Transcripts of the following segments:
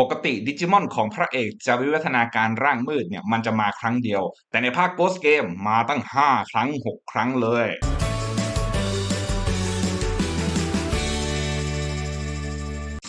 ปกติดิจิมอนของพระเอกจะวิวัฒนาการร่างมืดเนี่ยมันจะมาครั้งเดียว แต่ในภาค Ghost Game มาตั้ง 5 ครั้ง 6 ครั้งเลย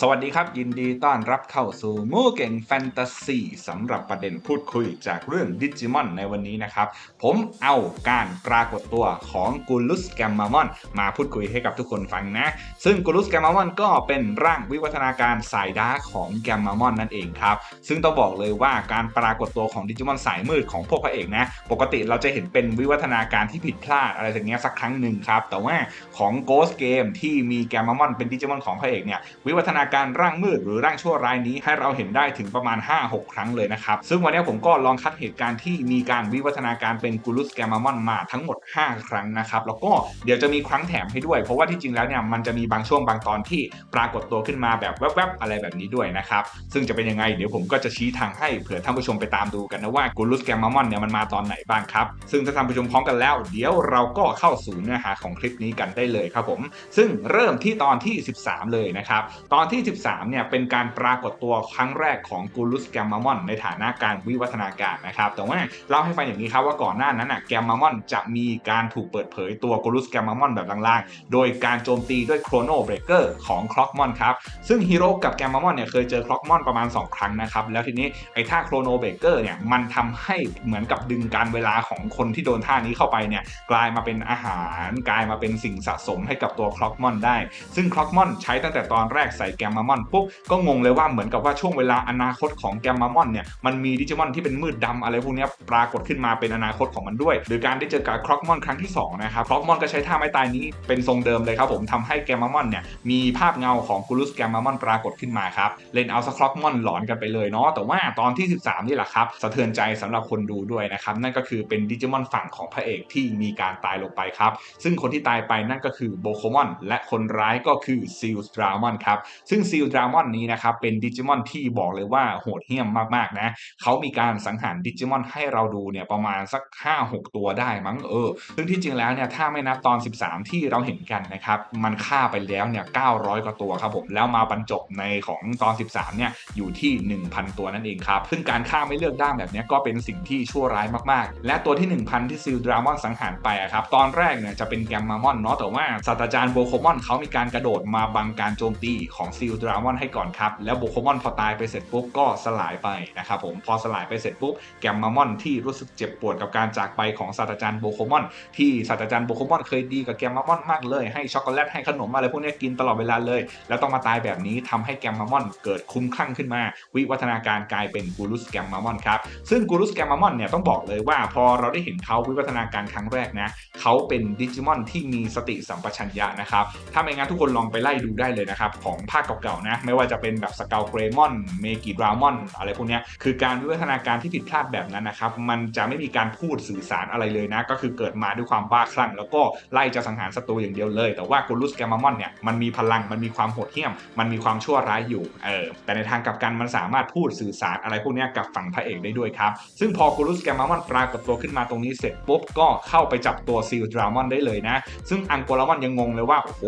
สวัสดีครับ ยินดีต้อนรับเข้าสู่มูเก่งแฟนตาซีสำหรับประเด็นพูดคุยจากเรื่องดิจิมอนในวันนี้นะครับ ผมเอาการปรากฏตัวของกูลุสแกมมามอน มาพูดคุยให้กับทุกคนฟังนะ ซึ่งกูลุสแกมมามอนก็เป็นร่างวิวัฒนาการสายดาร์ของแกมมามอนนั่นเองครับ ซึ่งต้องบอกเลยว่าการปรากฏตัวของดิจิมอนสายมืดของพวกพระเอกนะ ปกติเราจะเห็นเป็นวิวัฒนาการที่ผิดพลาดอะไรอย่างเงี้ยสักครั้งหนึ่งครับแต่ว่าของ Ghost Game ที่มีแกมมามอนเป็นดิจิมอนของพระเอกเนี่ยวิวัฒนาการร่างมืดหรือร่างชั่วร้ายนี้ให้เราเห็นได้ถึงประมาณ 5-6 ครั้งเลยนะครับ ซึ่งวันนี้ผมก็ลองคัดเหตุการณ์ที่มีการวิวัฒนาการเป็นกูลุสแกมมอนมาทั้งหมด 5 ครั้งนะครับแล้วก็เดี๋ยวจะมีครั้งแถมให้ด้วย เพราะว่าที่จริงแล้วเนี่ยมันจะมีบางช่วงบางตอนที่ปรากฏตัวขึ้นมาแบบแวบๆอะไรแบบนี้ด้วยนะครับซึ่งจะเป็นยังไงเดี๋ยวผมก็จะชี้ทางให้เผื่อท่านผู้ชมไปตามดูกันนะว่ากูลุสแกมมอนเนี่ยมันมาตอนไหนบ้างครับซึ่งถ้าท่านผู้ชมพร้อมกันแล้ว เดี๋ยวเราก็เข้าสู่เนื้อหาของคลิปนี้กันได้เลยครับผมซึ่งเริ่มที่ตอนที่ 13 เลยนะครับตอนที่ที่ 13 เนี่ยเป็นการปรากฏตัวครั้งแรกของกูลุสแกมมามอน ในฐานะการวิวัฒนาการนะครับ แต่ว่าเล่าให้ฟังอย่างนี้ครับว่าก่อนหน้านั้นน่ะแกมมามอนจะมีการถูกเปิดเผยตัวกูลุสแกมมามอนแบบลางๆ โดยการโจมตีด้วยโครโนเบรกเกอร์ของคล็อกมอนครับ ซึ่งฮีโร่กับแกมมามอนเนี่ยเคยเจอคล็อกมอนประมาณ 2 ครั้งนะครับ แล้วทีนี้ไอ้ท่าโครโนเบรกเกอร์เนี่ยมันทำให้เหมือนกับดึงการเวลาของคนที่โดนท่านี้เข้าไปเนี่ยกลายมาเป็นอาหาร กลายมาเป็นสิ่งสะสมให้กับตัวคล็อกมอนได้ ซึ่งคล็อกมอนใช้ตั้งแต่ตอนแรกใส่แกมมามอนปุ๊บก็งงเลยว่าเหมือนกับว่าช่วงเวลาอนาคตของแกมมามอนเนี่ยมันมีดิจิมอนที่เป็นมืดดำอะไรพวกนี้ปรากฏขึ้นมาเป็นอนาคตของมันด้วย หรือการได้เจอกับคล็อกมอนครั้งที่2นะครับคล็อกมอนก็ใช้ท่าไม้ตายนี้เป็นทรงเดิมเลยครับผมทำให้แกมมามอนเนี่ยมีภาพเงาของกูลุสแกมมามอนปรากฏขึ้นมาครับเล่นเอาสคล็อกมอนหลอนกันไปเลยเนาะแต่ว่าตอนที่ 13 นี่แหละครับสะเทือนใจสำหรับคนดูด้วยนะครับนั่นก็คือเป็นดิจิมอนฝั่งของพระเอกที่มีการตายลงไปครับซึ่งคนที่ตายไปนั่นก็คือโบโคมอนและคนร้ายก็คือซิลดรามอนครับซึ่งซิลดรามอนนี้นะครับเป็นดิจิมอนที่บอกเลยว่าโหดเหี้ยมมากๆนะเขามีการสังหารดิจิมอนให้เราดูเนี่ยประมาณสัก 5-6 ตัวได้มั้งเออ ซึ่งที่จริงแล้วเนี่ยถ้าไม่นับตอน 13 ที่เราเห็นกันนะครับมันฆ่าไปแล้วเนี่ย900 กว่าตัวครับผมแล้วมาบรรจบในของตอน 13 เนี่ยอยู่ที่ 1,000 ตัวนั่นเองครับซึ่งการฆ่าไม่เลือกด้ามแบบนี้ก็เป็นสิ่งที่ชั่วร้ายมากๆ และตัวที่ 1,000 ที่ซิลดรามอนสังหารไปครับตอนแรกเนี่ยจะเป็นแกมมามอนเนาะแต่ว่าศาสตราจารย์โบโคมอนเขามีการกระโดดมาบังการโจมตีของซิลดรามอนให้ก่อนครับ แล้วโบโคมอนพอตายไปเสร็จปุ๊บก็สลายไปนะครับผมพอสลายไปเสร็จปุ๊บแกมมามอนที่รู้สึกเจ็บปวดกับการจากไปของศาสตราจารย์โบโคมอนที่ศาสตราจารย์โบโคมอนเคยดีกับแกมมามอนมากเลยให้ช็อกโกแลตให้ขนมอะไรพวกนี้กินตลอดเวลาเลย แล้วต้องมาตายแบบนี้ทำให้แกมมามอนเกิดคุ้มคลั่งขึ้นมา วิวัฒนาการกลายเป็นกูรุสแกมมามอนครับซึ่งกูรุสแกมมามอนเนี่ยต้องบอกเลยว่าพอเราได้เห็นเขาวิวัฒนาการครั้งแรกนะเขาเป็นดิจิมอนที่มีสติสัมปชัญญะนะครับถ้าไม่งั้นทุกคนลองไปไล่ดูได้เลยนะครับของภาคเก่าๆนะ ไม่ว่าจะเป็นแบบสเกลเกรมอนเมกิดรามอนอะไรพวกนี้คือการวิวัฒนาการที่ผิดพลาดแบบนั้นนะครับ มันจะไม่มีการพูดสื่อสารอะไรเลยนะ ก็คือเกิดมาด้วยความบ้าคลั่ง แล้วก็ไล่จะสังหารศัตรูอย่างเดียวเลย แต่ว่ากูรุสแกมมอนเนี่ยมันมีพลังมันมีความโหดเหี้ยม มันมีความชั่วร้ายอยู่เออแต่ในทางกลับกันมันสามารถพูดสื่อสารอะไรพวกนี้กับฝั่งพระเอกได้ด้วยครับซึ่งพอกูรุสแกมมอนปรากฏตัวขึ้นมาตรงนี้เสร็จปุ๊บก็เข้าไปจับตัวซิลดรามอนได้เลยนะ ซึ่งอังโกลามอนยังงงเลยว่าโอ้โห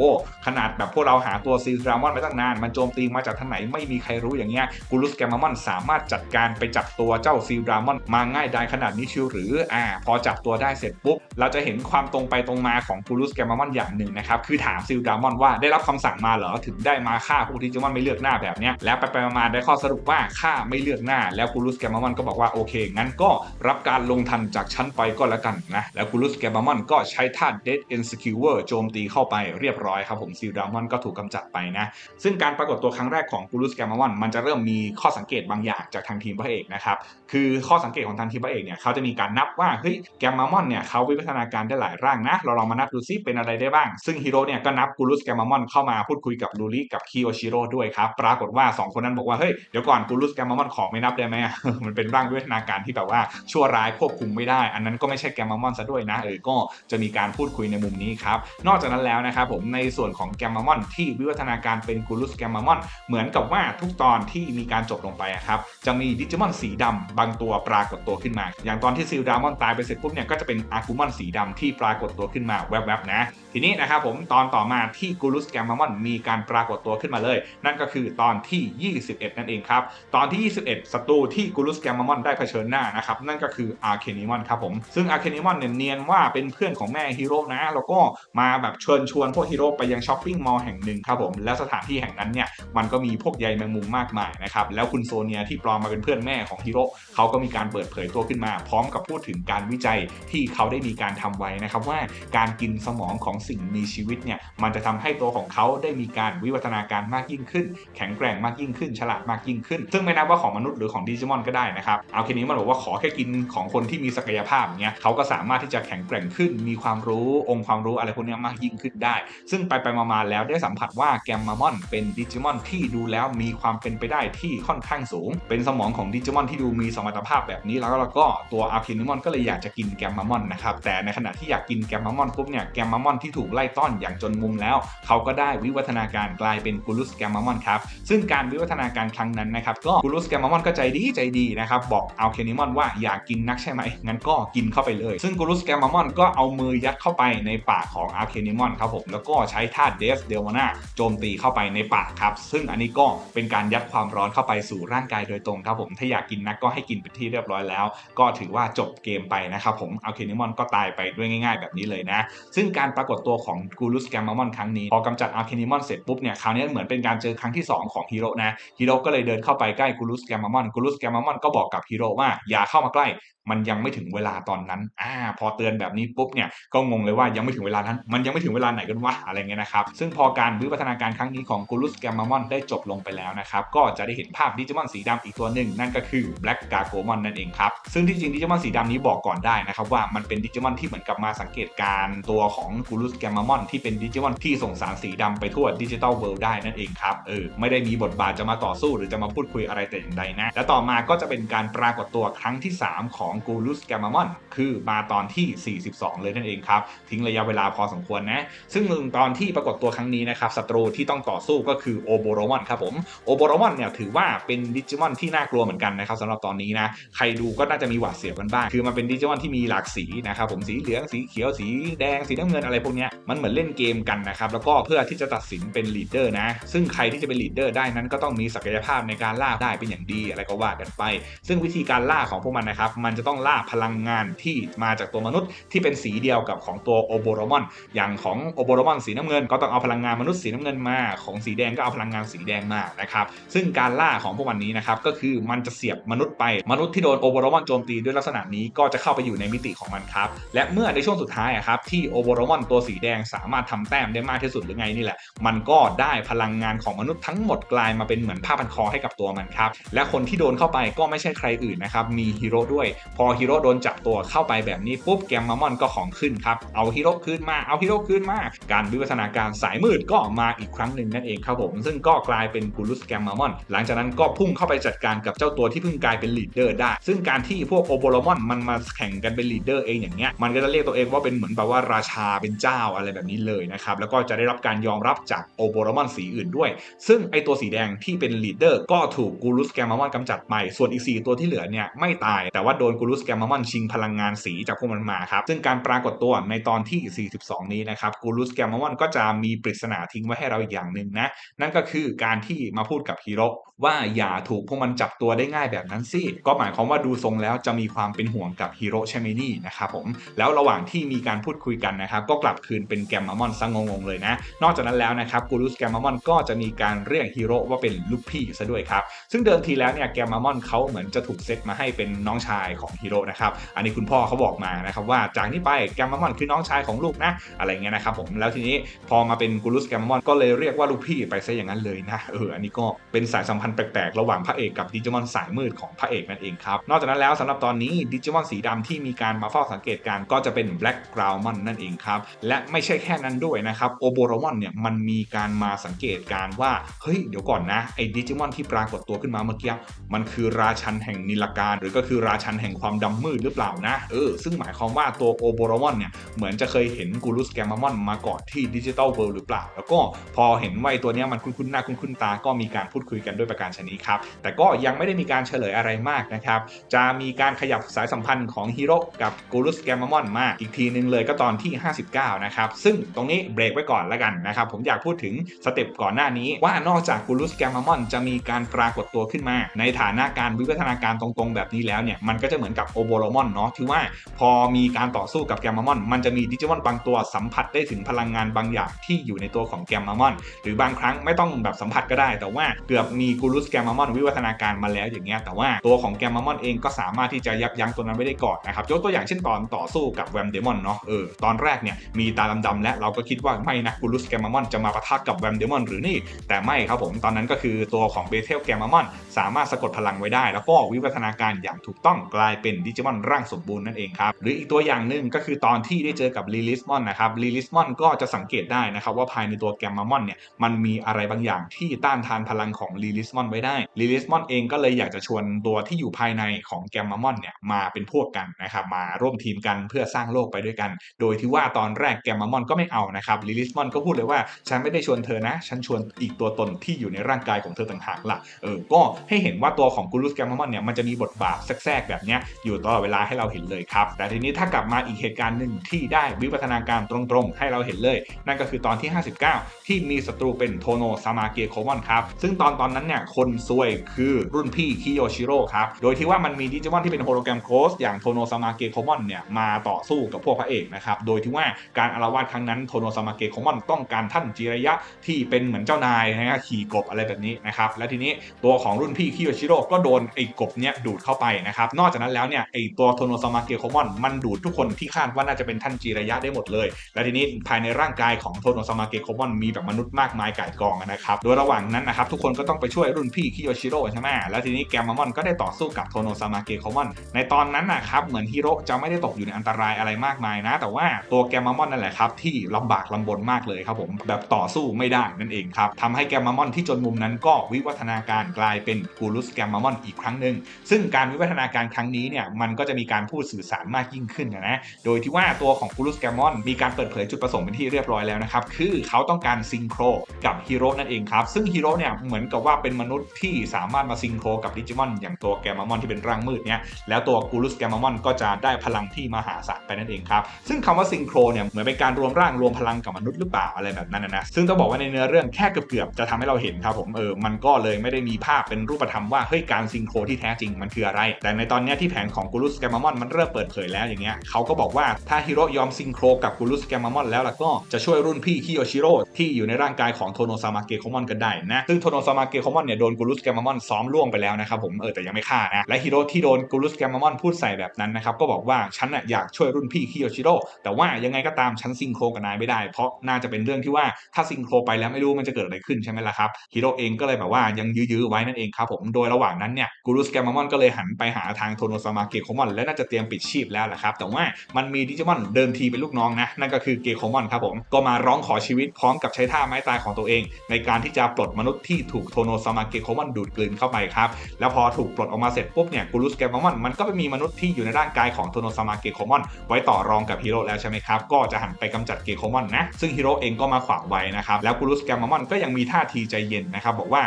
ขนาดแบบพวกเราหาตัวซิลดรามอนไปตั้งนานมันโจมตีมาจากทางไหนไม่มีใครรู้อย่างเงี้ยกูรุสแกมมอนสามารถจัดการไปจับตัวเจ้าซิลดรามอนมาง่ายได้ขนาดนี้ชิวหรืออ่าพอจับตัวได้เสร็จปุ๊บ เราจะเห็นความตรงไปตรงมาของกูรุสแกมมอนอย่างหนึ่งนะครับ คือถามซิลดรามอนว่าได้รับคำสั่งมาเหรอถึงได้มาฆ่าพวกดิจิมอนไม่เลือกหน้าแบบเนี้ยแล้วไปไปมาๆได้ข้อสรุปว่าฆ่าไม่เลือกหน้า แล้วกูรุสแกมมอนก็บอกว่าโอเคงั้นก็รับการลงทันจากชั้นไปก็แล้วกันนะแล้วกูรุสแกมมอนก็ใช้ท่า Dead End Skewer โจมตีเข้าไปเรียบร้อยครับผมซิลดรามอนก็ถูกกำจัดไปนะซึ่งการปรากฏตัวครั้งแรกของกูรุสแกมมอนมันจะเริ่มมีข้อสังเกตบางอย่างจากทางทีมพระเอกนะครับคือข้อสังเกตของทางทีมพระเอกเนี่ยเขาจะมีการนับว่าเฮ้ยแกมมามอนเนี่ยเขาวิวัฒนาการได้หลายร่างนะเราลองมานับดูซิเป็นอะไรได้บ้าง ซึ่งฮีโร่เนี่ยก็นับกูรุสแกมมามอนเข้ามาพูดคุยกับลูริกับคิโอชิโร่ด้วยครับปรากฏว่า 2 คนนั้นบอกว่าเฮ้ยเดี๋ยวก่อนกูรุสแกมมามอนของไม่นับได้ไหมมันเป็นร่างวิวัฒนาการที่แบบว่าชั่วร้ายควบคุมไม่ได้ อันนั้นก็ไม่ใช่แกมมามอนซะด้วยนะเออก็จะมีการพูดคุยในมุมนี้ครับนอกจากนั้นแล้วนะครับผมในส่วนของแกมมอนที่วิวัฒนาการเป็นกูรุสแกมมามอน เหมือนกับว่าทุกตอนที่มีการจบลงไปอะครับจะมีดิจิมอนสีดำบางตัวปรากฏตัวขึ้นมา อย่างตอนที่ซิลดรามอนตายไปเสร็จปุ๊บเนี่ยก็จะเป็นอากูมอนสีดำที่ปรากฏตัวขึ้นมาแวบๆนะ ทีนี้นะครับผมตอนต่อมาที่กูรุสแกมมอนมีการปรากฏตัวขึ้นมาเลย นั่นก็คือตอนที่ 21 นั่นเองครับ ตอนที่ 21ศัตรูที่กูรุสแกมมอนได้เผชิญหน้านะครับ นั่นก็คืออาร์เคนิมอนครับผม ซึ่งอาร์เคนิมอนเนี่ยเนียนว่าเป็นเพื่อนของแม่ฮีโร่นะ แล้วก็มาแบบเชิญชวนพวกฮีโร่ไปยังช้อปปิ้งมอลล์แห่งหนึ่งครับผม แล้วสถานที่แห่งนั้นเนี่ยมันก็มีพวกใยแมงมุมมากมายนะครับ แล้วคุณโซเนียที่ปลอมมาเป็นเพื่อนแม่ของฮีโร่เขาก็มีการเปิดเผยตัวขึ้นมา พร้อมกับพูดถึงการวิจัยที่เขาได้มีการทำไว้นะครับว่าการกินสมองของสิ่งมีชีวิตเนี่ยมันจะทำให้ตัวของเขาได้มีการวิวัฒนาการมากยิ่งขึ้น แข็งแกร่งมากยิ่งขึ้น ฉลาดมากยิ่งขึ้น ซึ่งไม่นับว่าของมนุษย์หรือของดิจิมอนก็ได้นะครับเอาแค่นี้มันบอกว่าขอแค่กินของคนที่มีศักยภาพเนี้ยเขาก็สามารถที่จะแข็งแกร่งขึ้น มีความรู้องค์ความรู้อะไรพวกนี้มากยิ่งขึ้นได้ ซึ่งไปไปๆมาๆแล้วได้สัมผัสว่าแกมมามอนเป็นดิจิมอนที่ดูแล้วมีความเป็นไปได้ที่ค่อนข้างสูง เป็นสมองของดิจิมอนที่ดูมีสมรรถภาพแบบนี้แล้วแล้วก็ตัวอาร์คินิมอนก็เลยอยากจะกินแกมมามอนนะครับแต่ในขณะที่อยากกินแกมมามอนปุ๊บเนี่ยแกมมามอนที่ถูกไล่ต้อนอย่างจนมุมแล้ว เขาก็ได้วิวัฒนาการกลายเป็นกูรุสแกมมามอนครับซึ่งการวิวัฒนาการครั้งนั้นนะครับก็กูรุสแกมมามอนก็ใจดีใจดีนะครับบอกอัลเคนิมอนว่าอยากกินนักใช่ไหมงั้นก็กินเข้าไปเลย ซึ่งกูรุสแกมมามอนก็เอามือยัดเข้าไปในปากของอัลเคนิมอนครับผมแล้วก็ใช้ท่าเดฟเดลวานาโจมตีเข้าไปในปากครับซึ่งอันนี้ก็เป็นการยัดความร้อนเข้าไปสู่ร่างกายโดยตรงครับผมถ้าอยากกินนักก็ให้กินเป็นที่เรียบร้อยแล้ว ก็ถือว่าจบเกมไปนะครับผมอัลเคนิมอนก็ตายไปด้วยง่าย ๆ แบบนี้เลยนะ ซึ่งการปรากฏตัวของกูรุสแกมมอนครั้งนี้ พอกำจัดอาร์เคนิมอนเสร็จปุ๊บเนี่ยคราวนี้เหมือนเป็นการเจอครั้งที่ 2 ของฮีโร่นะฮีโร่ก็เลยเดินเข้าไปใกล้กูรุสแกมมอนกูรุสแกมมอนก็บอกกับฮีโร่ว่าอย่าเข้ามาใกล้ มันยังไม่ถึงเวลาตอนนั้นอ่าพอเตือนแบบนี้ปุ๊บเนี่ยก็งงเลยว่ายังไม่ถึงเวลานั้น มันยังไม่ถึงเวลาไหนกันวะอะไรเงี้ยนะครับซึ่งพอการวิวัฒนาการครั้งนี้ของกูรุสแกมมอนได้จบลงไปแล้วนะครับก็จะได้เห็นภาพดิจิมอนสีดำอีกตัวหนึ่งนั่นก็คือแบล็กกาโกมอนนั่นเองครับซึ่งที่จริงดิจิมอนสีดำนี้บอกก่อนได้นะครับว่ามันเป็นดิจิมอนที่เหมือนกับมาสังเกตการตัวของกูรุสแกมมอนที่เป็นดิจิมอนที่ส่งสารสีดำไปทั่วดิจิตอลเวิลด์ได้นั่นเองครับเออไม่ได้มีบทบาทจะมาต่อสู้หรือจะมาพูดคุยอะไรแต่อย่างใดนะ และต่อมาก็จะเป็นการปรากฏตัวครั้งที่ 3 ของกูรุสแกมมอนคือมาตอนที่ 42 เลยนั่นเองครับ ทิ้งระยะเวลาพอสมควรนะ ซึ่งตอนที่ปรากฏตัวครั้งนี้นะครับศัตรูที่ต้องต่อสู้ก็คือโอโบโรมอนครับผมโอโบโรมอนเนี่ยถือว่าเป็นดิจิมอนที่น่ากลัวเหมือนกันนะครับสำหรับตอนนี้นะใครดูก็น่าจะมีหวาดเสียวกันบ้าง คือมันเป็นดิจิมอนที่มีหลากสีนะครับผมสีเหลืองสีเขียวสีแดงสีน้ำเงินอะไรพวกเนี้ยมันเหมือนเล่นเกมกันนะครับแล้วก็เพื่อที่จะตัดสินเป็นลีดเดอร์นะ ซึ่งใครที่จะเป็นลีดเดอร์ได้นั้นก็ต้องมีศักยภาพในการล่าได้เป็นอย่างดีอะไรก็ว่ากันไป ซึ่งวิธีการล่าของพวกมันนะครับ มันจะต้องล่าพลังงานที่มาจากตัวมนุษย์ที่เป็นสีเดียวกับของตัวโอโบโรมอน อย่างของโอโบโรมอนสีน้ำเงิน ก็ต้องเอาพลังงานมนุษย์สีน้ำเงินมา ของสีแดงก็เอาพลังงานสีแดงมานะครับ ซึ่งการล่าของพวกมันนี้นะครับก็คือมันจะเสียบมนุษย์ไป มนุษย์ที่โดนโอโบโรมอนโจมตีด้วยลักษณะนี้ก็จะเข้าไปอยู่ในมิติของมันครับ และเมื่อในช่วงสุดท้ายอะครับที่โอโบโรมอนตัวสีแดงสามารถทำแต้มได้มากที่สุดหรือไงนี่แหละ มันก็ได้พลังงานของมนุษย์ทั้งหมดกลายมาเป็นเหมือนผ้าพันคอให้กับตัวมันครับ และคนที่โดนเข้าไปก็ไม่ใช่ใครอื่นนะครับ มีฮีโร่ด้วย พอฮีโร่โดนจับตัวเข้าไปแบบนี้ปุ๊บแกมมามอนก็ของขึ้นครับ เอาฮีโร่คืนมา เอาฮีโร่คืนมา การวิวัฒนาการสายมืดก็มาอีกครั้งหนึ่งนั่นเองครับผม ซึ่งก็กลายเป็นกูรุสแกมมามอน หลังจากนั้นก็พุ่งเข้าไปจัดการกับเจ้าตัวที่เพิ่งกลายเป็นลีดเดอร์ได้ ซึ่งการที่พวกโอโบโรมอนมันมาแข่งกันเป็นลีดเดอร์เองอย่างเงี้ย มันก็จะเรียกตัวเองว่าเป็นเหมือนแบบว่าราชาเป็นเจ้าอะไรแบบนี้เลยนะครับ แล้วก็จะได้รับการยอมรับจากโอโบโรมอนสีอื่นด้วย ซึ่งไอตัวสีแดงที่เป็นลีดเดอร์ก็ถูกกูรุสแกมมมอนกำจัดไป ส่วนอีก 4 ตัวที่เหลือเนี่ยไม่ตาย แต่ว่าโดนกูรุสแกมมมอนชิงพลังงานสีจากพวกมันมาครับ ซึ่งการปรากฏตัวในตอนที่ 42 นี้นะครับกูรุสแกมมมอนก็จะมีปริศนาทิ้งไว้ให้เราอีกอย่างหนึ่งนะ นั่นก็คือการที่มาพูดกับฮีโร่ว่าอย่าถูกพวกมันจับตัวได้ง่ายแบบนั้นสิก็หมายความว่าดูทรงแล้วจะมีความเป็นห่วงกับฮีโร่ใช่ไหมนี่นะครับผมแล้วระหว่างที่มีการพูดคุยกันนะครับก็กลับคืนเป็นแกมมามอนซะงงๆเลยนะ นอกจากนั้นแล้วนะครับกูรุสแกมมามอนก็จะมีการเรียกฮีโร่ว่าเป็นลูกพี่ซะด้วยครับซึ่งเดิมทีแล้วเนี่ยแกมมามอนเขาเหมือนจะถูกเซตมาให้เป็นน้องชายของฮีโร่นะครับอันนี้คุณพ่อเขาบอกมานะครับว่าจากนี้ไปแกมมามอนคือน้องชายของลูกนะอะไรเงี้ยนะครับผมแล้วทีนี้พอมาเป็นกูรุสแกมมามอนก็เลยเรียกว่าลูกพี่ไปซะอย่างนั้นเลยนะเอออันนี้ก็เป็นสายสัมพันธ์แปลกๆ ระหว่างพระเอกกับดิจิมอนสายมืดของพระเอกนั่นเองครับนอกจากนั้นแล้วสำหรับตอนนี้ดิจิมอนสีดำที่มีการมาเฝ้าสังเกตการก็จะเป็นแบล็กกราวมอนนั่นเองครับแและไม่ใช่แค่นั้นด้วยนะครับโอโบโรมอนเนี่ยมันมีการมาสังเกตการว่าเฮ้ยเดี๋ยวก่อนนะไอ้ดิจิมอนที่ปรากฏตัวขึ้นมาเมื่อกี้มันคือราชันแห่งนิลการ หรือก็คือราชันแห่งความดำมืดหรือเปล่านะเออซึ่งหมายความว่าตัวโอโบโรมอนเนี่ยเหมือนจะเคยเห็นกูรุสแกมมามอนมาก่อนที่ดิจิตอลเวิลด์หรือเปล่า แล้วก็พอเห็นว่าตัวเนี้ยมันคุ้นๆหน้าคุ้นๆตาก็มีการพูดคุยกันด้วยประการชนิดครับแต่ก็ยังไม่ได้มีการเฉลยอะไรมากนะครับจะมีการขยับสายสัมพันธ์ของฮีโร่กับกูรุสแกมมามอนมาอีกทีนึงเลยก็ตอนที่ 59นะครับ ซึ่งตรงนี้เบรกไว้ก่อนแล้วกันนะครับ ผมอยากพูดถึงสเต็ปก่อนหน้านี้ ว่านอกจากกูรุสแกมามอนจะมีการปรากฏตัวขึ้นมา ในฐานะการวิวัฒนาการตรงๆ แบบนี้แล้วเนี่ย มันก็จะเหมือนกับโอโบโลมอนเนาะที่ว่าพอมีการต่อสู้กับแกมมามอน มันจะมีดิจิมอนบางตัวสัมผัสได้ถึงพลังงานบางอย่างที่อยู่ในตัวของแกมมามอน หรือบางครั้งไม่ต้องแบบสัมผัสก็ได้ แต่ว่าเกือบมีกูรุสแกมมามอนวิวัฒนาการมาแล้วอย่างเงี้ยแต่ว่าตัวของแกมมามอนเองก็สามารถที่จะยับยั้งตัวนั้นไว้ได้ก่อนนะครับยกตัวอย่างเช่นตอนต่อสู้กับแวมเดมอนเนาะเออตอนแรกเนี่ยมีตาดำๆและเราก็คิดว่าไม่นะกูรุสแกมมมอนจะมาปะทะกับแวมเดมอนหรือนี่ แต่ไม่ครับผมตอนนั้นก็คือตัวของเบเทลแกมมมอนสามารถสะกดพลังไว้ได้ แล้วก็วิวัฒนาการอย่างถูกต้องกลายเป็นดิจิมอนร่างสมบูรณ์นั่นเองครับหรืออีกตัวอย่างหนึ่งก็คือตอนที่ได้เจอกับลิลิสมอนนะครับลิลิสมอนก็จะสังเกตได้นะครับว่าภายในตัวแกมมมอนเนี่ยมันมีอะไรบางอย่างที่ต้านทานพลังของลิลิสมอนไว้ได้ลิลิสมอนเองก็เลยอยากจะชวนตัวที่อยู่ภายในของแกมมมอนเนี่ยมาเป็นพวกกันนะครับมาร่วมทีมกันเพื่อสร้างโลกไปด้วยกัน โดยที่ว่าตอนแรกแกมมามอนก็ไม่เอานะครับลิลิสมอนก็พูดเลยว่าฉันไม่ได้ชวนเธอนะ ฉันชวนอีกตัวตนที่อยู่ในร่างกายของเธอต่างหากล่ะเออก็ให้เห็นว่าตัวของกูรุสแกมมามอนเนี่ยมันจะมีบทบาทแทรกๆแบบเนี้ยอยู่ตลอดเวลาให้เราเห็นเลยครับ แต่ทีนี้ถ้ากลับมาอีกเหตุการณ์หนึ่งที่ได้วิวัฒนาการตรงๆ ให้เราเห็นเลย นั่นก็คือตอนที่ 59 ที่มีศัตรูเป็นโทโนซามาเกะโคมอนครับซึ่งตอนตอนนั้นเนี่ยคนซวยคือรุ่นพี่คิโยชิโร่ครับโดยที่ว่ามันมีดิจิมอนที่เป็นโฮโลแกรมโคสอย่างโทโนซามาเกะโคมอนเนี่ยมาต่อสู้กับพวกพระเอกนะครับโดยที่ว่าการอารวาสครั้งนั้นโทโนซามาเกะโคมอนต้องการท่านจิระยะที่เป็นเหมือนเจ้านายนะฮะขี่กบอะไรแบบนี้นะครับและทีนี้ตัวของรุ่นพี่คิโยชิโร่ก็โดนไอ้กบเนี่ยดูดเข้าไปนะครับนอกจากนั้นแล้วเนี่ยไอ้ตัวโทโนซามาเกะโคมอนมันดูดทุกคนที่คาดว่าน่าจะเป็นท่านจิระยะได้หมดเลย และทีนี้ภายในร่างกายของโทโนซามาเกะโคมอนมีแบบมนุษย์มากมายก่ายกองนะครับโดยระหว่างนั้นนะครับทุกคนก็ต้องไปช่วยรุ่นพี่คิโยชิโร่ใช่ไหมแล้วทีนี้แกมมามอนก็ได้ต่อสู้กับโทโนซามาเกะโคมอนในตอนนั้นนะครับเหมือนฮิโร่จะไม่ได้ตกอยู่ในอันตรายอะไรมากมายนะ แต่ว่าตัวแกมมามอนนั่นแหละครับที่ลำบากลำบนมากเลยครับผมแบบต่อสู้ไม่ได้นั่นเองครับทำให้แกมมามอนที่จนมุมนั้นก็วิวัฒนาการกลายเป็นกูรุสแกมมามอนอีกครั้งหนึ่งซึ่งการวิวัฒนาการครั้งนี้เนี่ยมันก็จะมีการพูดสื่อสารมากยิ่งขึ้นนะโดยที่ว่าตัวของกูรุสแกมมอนมีการเปิดเผยจุดประสงค์เป็นที่เรียบร้อยแล้วนะครับคือเขาต้องการซิงโครกับฮีโร่นั่นเองครับซึ่งฮีโร่เนี่ยเหมือนกับว่าเป็นมนุษย์ที่สามารถมาซิงโครกับดิจิมอนอย่างตัวแกมมามอนที่เป็นร่างมืดเนี่ยแล้วตัวกูรุสแกมมอนก็จะได้พลังที่มหาศาลไปนั่นเองครับซึ่งคำว่าซิงโครเนี่ยเหมือนเป็นการรวมร่างรวมพลังกับมนุษย์หรือเปล่าอะไรแบบนั้นนะซึ่งต้องบอกว่าในเนื้อเรื่องแค่เกือบๆจะทำให้เราเห็นครับผมเออมันก็เลยไม่ได้มีภาพเป็นรูปธรรมว่าเฮ้ยการซิงโครที่แท้จริงมันคืออะไร แต่ในตอนนี้ที่แผนของกูรุสแกมมามอนมันเริ่มเปิดเผยแล้วอย่างเงี้ยเขาก็บอกว่าถ้าฮีโร่ยอมซิงโครกับกูรุสแกมมามอนแล้วล่ะก็จะช่วยรุ่นพี่คิโยชิโร่ที่อยู่ในร่างกายของโทโนซามาเกะโคมอนกันได้นะซึ่งโทโนซามาเกะโคมอนเนี่ยโดนกูรุสแกมมามอนซ้อมล่วงไปแล้วนะครับผมเออแต่ยังไม่ฆ่านะและฮีโร่ที่โดนกูรุสแกมมามอนพูดใส่แบบนั้นนะครับก็บอกว่าฉันน่ะอยากช่วยรุ่นพี่คิโยชิโร่แต่ว่ายังไงก็ตามฉันซิงโครกับนายไม่ได้ เพราะน่าจะเป็นเรื่องที่ว่าถ้าซิงโครไปแล้วไม่รู้มันจะเกิดอะไรขึ้นใช่ไหมล่ะครับฮีโร่เองก็เลยแบบว่ายังยื้อๆไว้นั่นเองครับผมโดยระหว่างนั้นเนี่ยกูรุสแกมมามอนก็เลยหันไปหาทางโทโนซามาเกะโคมอนและน่าจะเตรียมปิดชีพแล้วแหะครับแต่ว่ามันมีดิจิมอนเดิมทีเป็นลูกน้องนะนั่นก็คือเกะโคมอนครับผมก็มาร้องขอชีวิตพร้อมกับใช้ท่าไม้ตายของตัวเอง ในการที่จะปลดมนุษย์ที่ถูกโทโนซามาเกะโคมอนดูดกลืนเข้าไปครับแล้วพอถูกปลดออกมาเสร็จปุ๊บเนี่ยกูรุสแกมมอนมันก็ไปมีมนุษย์ที่อยู่ในร่างกายของโทโนซามาเกโคมอนไว้ต่อรองกับฮีโร่แล้วใช่ไหมครับก็จะหันไปกำจัดเกโคมอนนะ ซึ่งฮีโร่เองก็มาขวางไว้นะครับ แล้วกูรุสแกมมอนก็ยังมีท่าทีใจเย็นนะครับ บอกว่า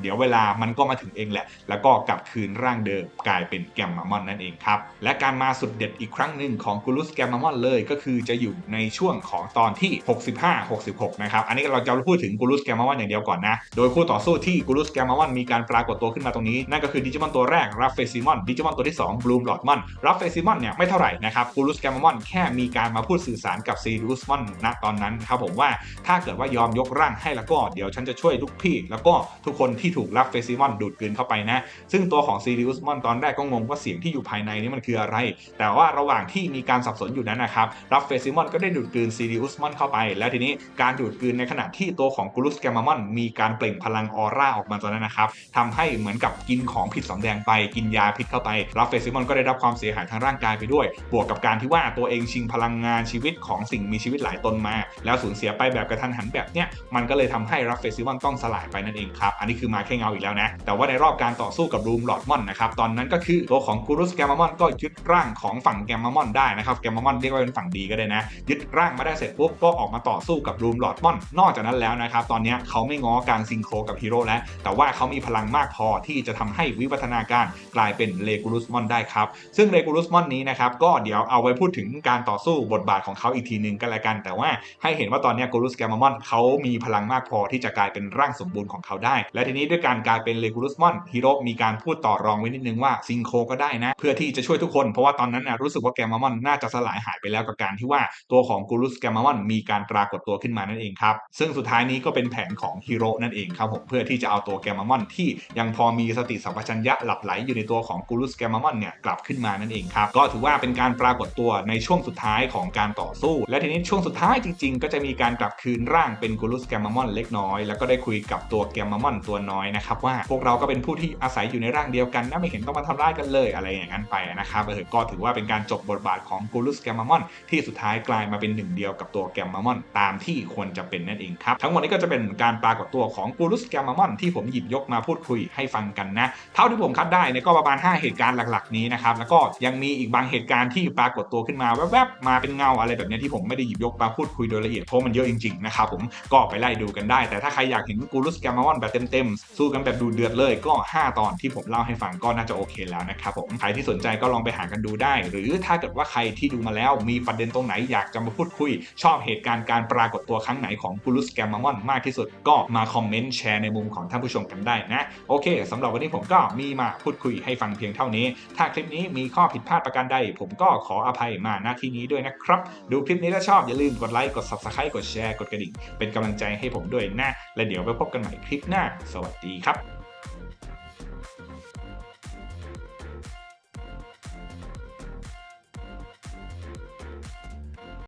เดี๋ยวเวลามันก็มาถึงเองแหละ แล้วก็กลับคืนร่างเดิมกลายเป็นแกมมามอนนั่นเองครับ และการมาสุดเด็ดอีกครั้งหนึ่งของกูรุสแกมมอนเลยก็คือจะอยู่ในช่วงของตอนที่ 65-66 นะครับ อันนี้เราจะพูดถึงกูรุสแกมมอนอย่างเดียวก่อนนะ โดยคู่ต่อสู้ที่กูรุสแกมมอนมีการปรากฏตัวขึ้นมาตรงนี้ นั่นก็คือดิจิมอนตัวแรกราฟเฟซิมอนดิจิมอนตัวที่2บลูมหลอดมอนราฟเฟซิมอนเนี่ยไม่เท่าไหร่นะครับกูรุสแกมมอนแค่มีการมาพูดสื่อสารกับซีรูสมอนณตอนนั้นครับผมว่าถ้าเกิดว่ายอมยกร่างให้แล้วก็เดี๋ยวฉันจะช่วยทุกพี่ แล้วก็ทุกคนที่ถูกราฟเฟซิมอนดูดกลืนเข้าไปนะ ซึ่งตัวของซีริอุสมอนตอนแรกก็งงว่าเสียงที่อยู่ภายในนี้มันคืออะไร แต่ว่าระหว่างที่มีการสับสนอยู่นั้นนะครับรับเฟซิมอนก็ได้ดูดกลืนซีริอุสมอนเข้าไป แล้วทีนี้การดูดกลืนในขณะที่ตัวของกูรุสแกมมอน มีการเปล่งพลังออร่าออกมาตอนนั้นนะครับทำให้เหมือนกับกินของผิดสำแดงไปกินยาพิษเข้าไปรับเฟซิมอนก็ได้รับความเสียหายทางร่างกายไปด้วย บวกกับการที่ว่าตัวเองชิงพลังงานชีวิตของสิ่งมีชีวิตหลายตนมา แล้วสูญเสียไปแบบกระทันหันแบบเนี้ยมันก็เลยทำให้รับเฟซิมอนต้องสลายไปนั่นเองครับอันนี้คือมาแค่เงาอีกแล้วนะแต่ว่าในรอบการต่อสู้กับรูมลอดมอนนะครับตอนนั้นก็คือตัวของกูรุสแกมมอนก็ยึดร่างของฝั่งแกมมอนได้นะครับแกมมอนเรียกว่าเป็นฝั่งดีก็ได้นะยึดร่างมาได้เสร็จปุ๊บก็ออกมาต่อสู้กับรูมลอดมอน นอกจากนั้นแล้วนะครับตอนนี้เขาไม่ง้อการซิงโครกับฮีโร่แล้วแต่ว่าเขามีพลังมากพอที่จะทำให้วิวัฒนาการกลายเป็นเลกูรุสมอนได้ครับซึ่งเลกูรุสมอนนี้นะครับก็เดี๋ยวเอาไว้พูดถึงการต่อสู้บทบาทของเขาอีกทีหนึ่งก็แล้วกัน แต่ว่าให้เห็นว่าตอนนี้กูรุสแกมมอนเขามีพลังมากพอที่จะกลายเป็นร่างสมบูรณ์ของเขาได้ และทีนี้ด้วยการกลายเป็นเลกูรุสมอนฮิโร่มีการพูดต่อรองไว้นิดนึงว่าซิงโคก็ได้นะ เพื่อที่จะช่วยทุกคน เพราะว่าตอนนั้นนะรู้สึกว่าแกมมอนน่าจะสลายหายไปแล้วกับการที่ว่าตัวของกูรุสแกมมอนมีการปรากฏตัวขึ้นมานั่นเองครับซึ่งสุดท้ายนี้ก็เป็นแผนของฮิโร่นั่นเองครับผมเพื่อที่จะเอาตัวแกมมอนที่ยังพอมีสติสัมปชัญญะหลับไหลอยู่ในตัวของกูรุสแกมมอนเนี่ยกลับขึ้นมานั่นเองครับก็ถือว่าเป็นการปรากฏตัวในช่วงสุดท้ายของการต่อสู้และทีนี้ช่วงสุดท้ายจริงๆ ก็จะมีการกลับคืนร่างเป็นกูรุสแกมามอนเล็กน้อย แล้วก็ได้คุยกับตัวแกมามอนตัวน้อยนะครับว่าพวกเราก็เป็นผู้ที่อาศัยอยู่ในร่างเดียวกันนะไม่เห็นต้องมาทำร้ายกันเลยอะไรอย่างนั้นไปนะครับเออก็ถือว่าเป็นการจบบทบาทของกูรุสแกมามอนที่สุดท้ายกลายมาเป็นหนึ่งเดียวกับตัวแกมามอนตามที่ควรจะเป็นนั่นเองครับทั้งหมดนี้ก็จะเป็นการปรากฏตัวของกูรุสแกมามอนที่ผมหยิบยกมาพูดคุยให้ฟังกันนะ เท่าที่ผมคัดได้เนี่ยก็ประมาณ 5 เหตุการณ์หลักๆ นี้นะครับแล้วก็ยังมีอีกบางเหตุการณ์ที่ปรากฏตัวขึ้นมาแวบๆมาเป็นเงาอะไรแบบนี้ที่ผมไม่ได้หยิบยกมาพูดคุยโดยละเอียดเพราะมันเยอะจริงๆนะครับผมก็ไปไล่ดูกันได้ แต่ถ้าใครอยากเห็นกูรุสแกมามอนแบบเต็มๆสู้กันแบบดูเดือดเลยก็ 5 ตอนที่ผมเล่าให้ฟังก็น่าจะโอเคแล้วนะครับผมใครที่สนใจก็ลองไปหากันดูได้ หรือถ้าเกิดว่าใครที่ดูมาแล้วมีประเด็นตรงไหนอยากจะมาพูดคุย ชอบเหตุการณ์การปรากฏตัวครั้งไหนของกูรุสแกมามอนมากที่สุดก็มาคอมเมนต์แชร์ในมุมของท่านผู้ชมกันได้นะโอเคสำหรับวันนี้ผมก็มีมาพูดคุยให้ฟังเพียงเท่านี้ ถ้าคลิปนี้มีข้อผิดพลาดประการใด ผมก็ขออภัยมาณที่นี้ด้วยนะครับ ดูคลิปนี้ถ้าชอบอย่าลืมกดไลค์ กด subscribe กดแชร์ กดกระดิ่ง เป็นกำลังใจให้ผมด้วยนะ และเดี๋ยวไปพบกันใหม่คลิปหน้า สวัสดีครับ